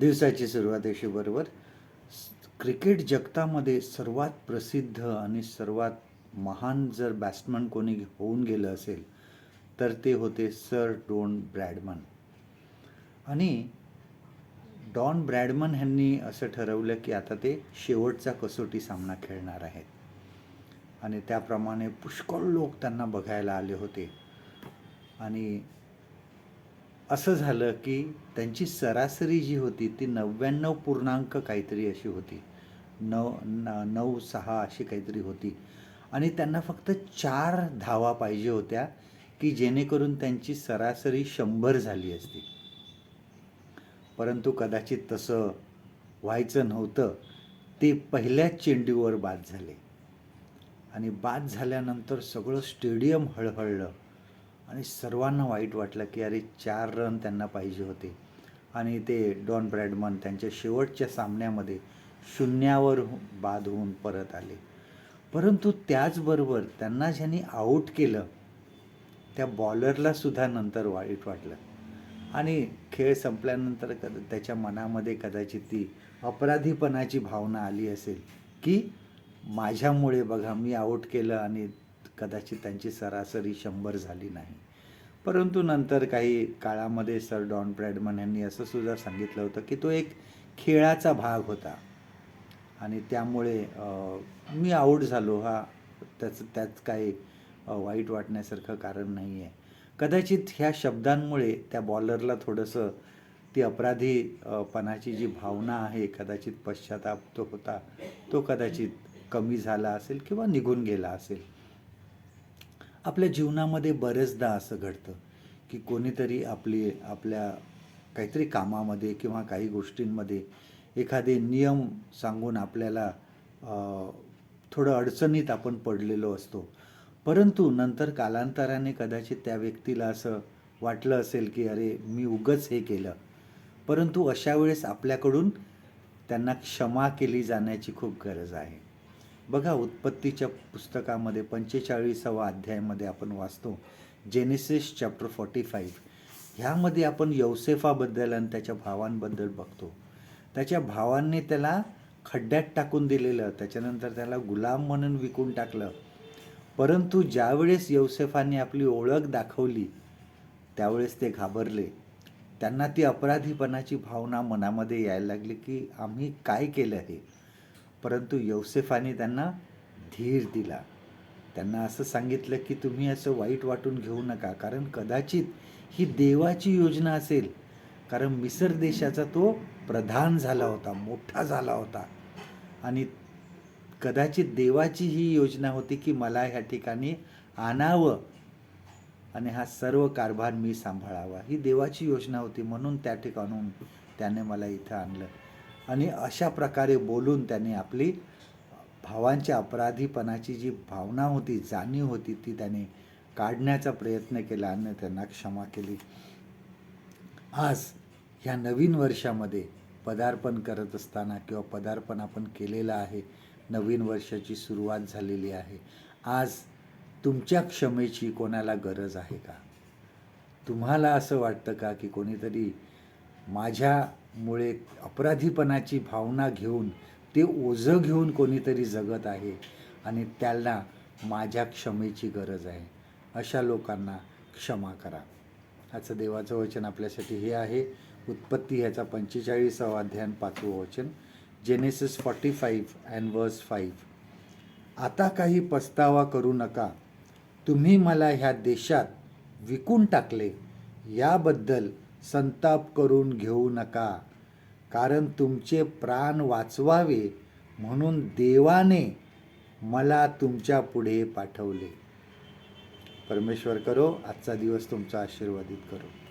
दिवसाची सुरुवात बरोबर क्रिकेट जगतामध्ये सर्वात प्रसिद्ध आणि सर्वात महान जर बॅट्समन कोणी होऊन गेलं असेल तर ते होते सर डोन ब्रॅडमन. आणि डॉन ब्रॅडमन ह्यांनी असं ठरवलं की आता ते शेवटचा कसोटी सामना खेळणार आहेत. आणि त्याप्रमाणे पुष्कळ लोक त्यांना बघायला आले होते. आणि असं झालं की त्यांची सरासरी जी होती ती नव्याण्णव पूर्णांक काहीतरी अशी होती. नऊ न नऊ सहा अशी काहीतरी होती. आणि त्यांना फक्त चार धावा पाहिजे होत्या की जेणेकरून त्यांची सरासरी शंभर झाली असती. परंतु कदाचित तसं व्हायचं नव्हतं. ते पहिल्याच चेंडूवर बाद झाले. आणि बाद झाल्यानंतर सगळं स्टेडियम हळहळलं. आणि सर्वांना वाईट वाटलं की अरे चार रन त्यांना पाहिजे होते. आणि ते डॉन ब्रॅडमन त्यांच्या शेवटच्या सामन्यामध्ये शून्यावर बाद होऊन परत आले. परंतु त्याचबरोबर त्यांना ज्यांनी आऊट केलं त्या बॉलरला सुद्धा नंतर वाईट वाटलं. आणि खेळ संपल्यानंतर कद त्याच्या मनामध्ये कदाचित ती अपराधीपणाची भावना आली असेल की माझ्यामुळे बघा मी आऊट केलं आणि कदाचित त्यांची सरासरी शंभर झाली नाही. परंतु नंतर काही काळामध्ये सर डॉन ब्रॅडमन यांनी असं सुद्धा सांगितलं होतं की तो एक खेळाचा भाग होता. आणि त्यामुळे मी आऊट झालो हा. त्याचं त्यात काही वाईट वाटण्यासारखं कारण नाही आहे कदाचित ह्या शब्दांमुळे त्या बॉलरला थोडंसं ती अपराधीपणाची जी भावना आहे कदाचित पश्चाताप तो होता तो कदाचित कमी झाला असेल किंवा निघून गेला असेल. आपल्या जीवनामध्ये बरेचदा असं घडतं की कोणीतरी आपली आपल्या काहीतरी कामामध्ये किंवा काही गोष्टींमध्ये एखादे नियम सांगून आपल्याला थोडं अडचणीत आपण पडलेलो असतो. परंतु नंतर कालांतराने कदाचित त्या व्यक्तीला असं वाटलं असेल की अरे मी उगच हे केलं. परंतु अशा वेळेस आपल्याकडून त्यांना क्षमा केली जाण्याची खूप गरज आहे. बघा उत्पत्तीच्या पुस्तकामध्ये पंचेचाळीसावा अध्यायामध्ये आपण वाचतो जेनेसिस चॅप्टर फॉर्टी फाईव्ह ह्यामध्ये आपण यौसेफाबद्दल आणि त्याच्या भावांबद्दल बघतो. त्याच्या भावांनी त्याला खड्ड्यात टाकून दिलेलं त्याच्यानंतर त्याला गुलाम म्हणून विकून टाकलं. परंतु ज्यावेळेस यौसेफाने आपली ओळख दाखवली त्यावेळेस ते घाबरले. त्यांना ती अपराधीपणाची भावना मनामध्ये यायला लागली की आम्ही काय केलं हे? परंतु यौसेफाने त्यांना धीर दिला. त्यांना असं सांगितलं की तुम्ही असं वाईट वाटून घेऊ नका कारण कदाचित ही देवाची योजना असेल. कारण मिसर देशाचा तो प्रधान झाला होता मोठा झाला होता. आणि कदाचित देवाची ही योजना होती की मला ह्या ठिकाणी आणावं आणि हा सर्व कारभार मी सांभाळावा. ही देवाची योजना होती म्हणून त्या ठिकाणून त्याने मला इथं आणलं. आणि अशा प्रकारे बोलून त्याने आपली भावांच्या अपराधीपणाची जी भावना होती जाणीव होती ती त्याने काढण्याचा प्रयत्न केला आणि त्यांना क्षमा केली. आज ह्या नवीन वर्षामध्ये पदार्पण करत असताना किंवा पदार्पण आपण केलेलं आहे नवीन वर्षाची सुरुवात झालेली आहे आज तुमच्या क्षमेची कोणाला गरज आहे का? तुम्हाला असं वाटतं का की कोणीतरी माझ्या मुळे अपराधीपणाची भावना घेऊन ते ओझं घेऊन कोणीतरी जगत आहे आणि त्यांना माझ्या क्षमेची गरज आहे. अशा लोकांना क्षमा करा. ह्याचं देवाचं वचन आपल्यासाठी हे आहे. उत्पत्ती ह्याचा पंचेचाळीसावा अध्याय पाचवं वचन. Genesis forty five and verse five आता काही पस्तावा करू नका. तुम्ही मला ह्या देशात विकून टाकले. याबद्दल संताप करून घेऊ नका. कारण तुमचे प्राण वाचवावे म्हणून देवाने मला तुमच्यापुढे पाठवले. परमेश्वर करो आजचा दिवस तुमचा आशीर्वादित करो.